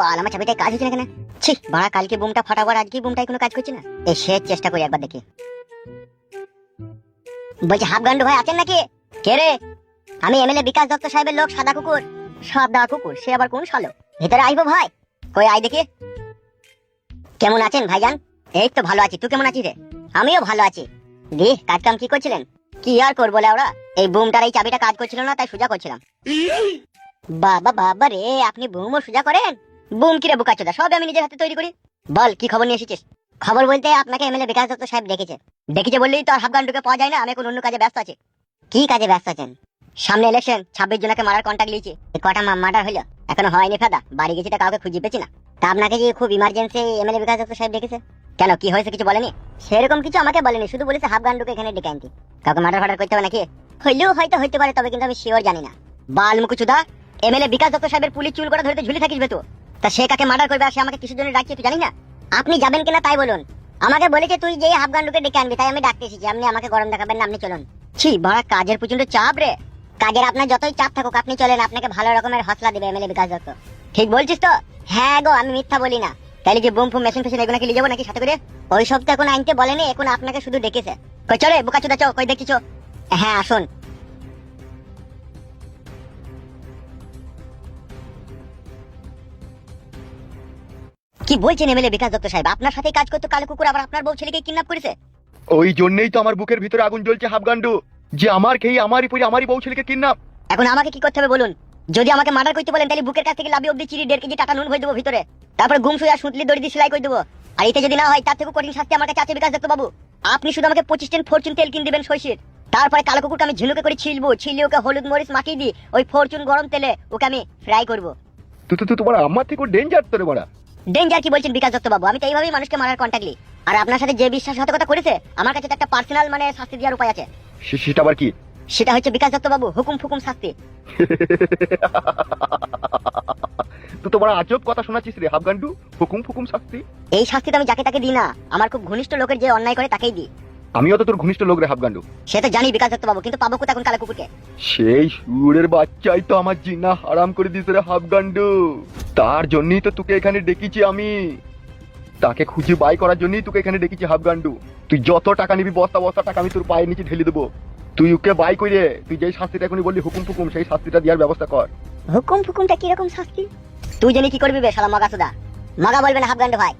বাল, আমার কাজ না কেন? ছি, বাড়া, কালকে বুমটা ফাটাবার আজকে কোনো কাজ করছে না? চেষ্টা করি একবার দেখি। বলছি, হাফ গান্ডু ভাই আছেন নাকি? কে রে? আমি এমএলএ বিকাশ দত্ত সাহেবের লোক, সাদা কুকুর। সাদা কুকুর, সে আবার কোন ভিতরে আইবো ভাই। কই আই দেখি। কেমন আছেন ভাইজান? এই তো ভালো আছি, তুই কেমন আছিস রে? আমিও ভালো আছি। দি কাজ কাম কি করছিলেন? কি আর করব ওরা? এই বুমটার এই চাবিটা কাজ করছিল না, তাই সোজা করছিলাম। বাবা বাবা রে, আপনি বুমও সোজা করেন? বুম কিরে বুকাচোদা সব আমি নিজের হাতে তৈরি করি। বল, কি খবর নিয়ে এসেছিস? খবর বলতে আপনাকে এমএলএ বিকাশ দত্ত সাহেব ডেকেছে ডেকেছে বললেই তো আর হাফগান্ডুকে পাওয়া যায় না, আমি এখন অন্য কাজে ব্যস্ত আছি। কি কাজে ব্যস্ত আছেন? সামনে ইলেকশন ছাব্বিশ জনকে মারার কন্ট্যাক্ট লিয়েছি কটা মার্ডার হলো এখনও হয়নি ফাদা, বাড়ি গেছি তা কাউকে খুঁজে পেছি না। তা আপনাকে যে খুব ইমার্জেন্সি এমএলএ বিকাশ দত্ত সাহেব ডেকেছে কেন, কি হয়েছে কিছু বলেনি? সেরকম কিছু আমাকে বলেনি, শুধু বলেছে হাফগান্ডুকে এখানে ডেকে আনতে। কাউকে মার্ডার ফার্ডার করতে হবে নাকি? হইলেও হয়তো হইতে পারে, তবে কিন্তু আমি শিওর জানি না। বাল মুকুচুদা এমএলএ বিকাশ দত্ত সাহেবের পুলিশ চুল করে ধরতে ঝুলে থাকিস তো তা সে কাকে মার্ডার করবে আর সে আমাকে কিসের জন্য ডাকছে তুই জানি না? আপনি যাবেন কিনা তাই বলুন। আমাকে বলেছে তুই যে হাফগান্ডুকে ডেকে আনবি, তাই আমি ডাকতে এসেছি। আপনি আমাকে গরম দেখাবেন না, আপনি চলুন। ছি, বড়, কাজের প্রচণ্ড চাপ রে। কাজের আপনার যতই চাপ থাকুক, আপনি চলেন, আপনাকে ভালো রকমের হসলা দিবে এমএলএ বিকাশ দত্ত। ঠিক বলছিস তো? হ্যাঁ গো, আমি মিথ্যা বলি না। তাহলে যে বুম ফুম মেশিন ফেশিন এগুলো কি নিয়ে যাব নাকি সাথে করে? ওই সব তো এখন আনতে বলেনি, এখন আপনাকে শুধু ডেকেছে। কই, চলে বোকা চুদা চো, কই দেখছিস হ্যাঁ আসুন। কি বলছেন এমএলএ বিকাশ দত্ত সাহেব? আপনার সাথে কাজ করতে কালো কুকুর আবার আপনার বউ ছেলেকে কিডন্যাপ করেছে? ওই জন্যই তো আমার বুকের ভিতরে আগুন জ্বলছে হাফগান্ডু। যে আমার খেয়ে আমারই পরে আমারই বউ ছেলেকে কিডন্যাপ। এখন আমাকে কি করতে হবে বলুন? যদি আমাকে মার্ডার করতে বলেন তাহলে বুকের কাছ থেকে লাভি অব্দি চিড়ি দেড় কেজি টাকা নুন হয়ে দেবো ভিতরে। তারপর গুম সুয়া সুতলি দড়ি দিয়ে সেলাই করে দেবো। আর এতে যদি না হয় তার থেকে কঠিন শাস্তি আমার কাছে আছে বিকাশ দত্ত বাবু। আপনি শুধু আমাকে পঁচিশ টেন ফরচুন তেল কিনে দেবেন সইষের তারপরে কালো কুকুরকে আমি ঝিনুকে করে ছিলবো ছিলি ওকে হলুদ মরিচ মাখিয়ে দিই ওই ফরচুন গরম তেলে ওকে আমি ফ্রাই করব। তুই তো তোমার আমার থেকে ডেঞ্জার তোরে বড়া। ডেঞ্জার কি বলছেন বিকাশ দত্ত বাবু? আমি তো এইভাবেই মানুষকে মারার কন্ট্যাক্ট নিই। আর আপনার সাথে যে বিশ্বাসঘাতকতা করেছে আমার কাছে তো একটা পার্সোনাল মানে শাস্তি দেওয়ার উপায় আছে। সেটা আবার কি? সেটা হচ্ছে বিকাশ দত্ত বাবু হুকুম ফুকুম শাস্তি। তুই তোমার আজব কথা শোনাচ্ছিস রে হাফগান্ডু হুকুম ফুকুম শাস্তি? এই শাস্তি তো আমি যাকে তাকে দিই না আমার খুব ঘনিষ্ঠ লোকের যে অন্যায় করে তাকেই দিই। আমিও তো তোর ঘনিষ্ঠ লোক রে হাফগান্ডু সে তো জানি বিকাশ দত্ত বাবু কিন্তু পাবো কোথায় এখন কালো কুকুরকে? সেই সুরের বাচ্চাই তো আমার জিনা হারাম করে দিস রে হাফগান্ডু তার জন্যই তো তোকে এখানে ডেকেছি আমি। তাকে খুঁজে বাই করার জন্যই তোকে এখানে ডেকেছি হাফগান্ডু তুই যত টাকা নিবি, বস্তা বস্তা টাকা আমি তোর পায়ের নিচে ঢেলে দেবো। তুই ওকে বাই করে তুই যেই শাস্তিটা এখনই বললি, হুকুম ফুকুম সেই শাস্তিটা দেওয়ার ব্যবস্থা কর। হুকুম ফুকুমটা কীরকম শাস্তি? তুই জানি কি করবি বে শালা মাগা সুদা। মাগা বলবে না হাফগান্ডু ভাই।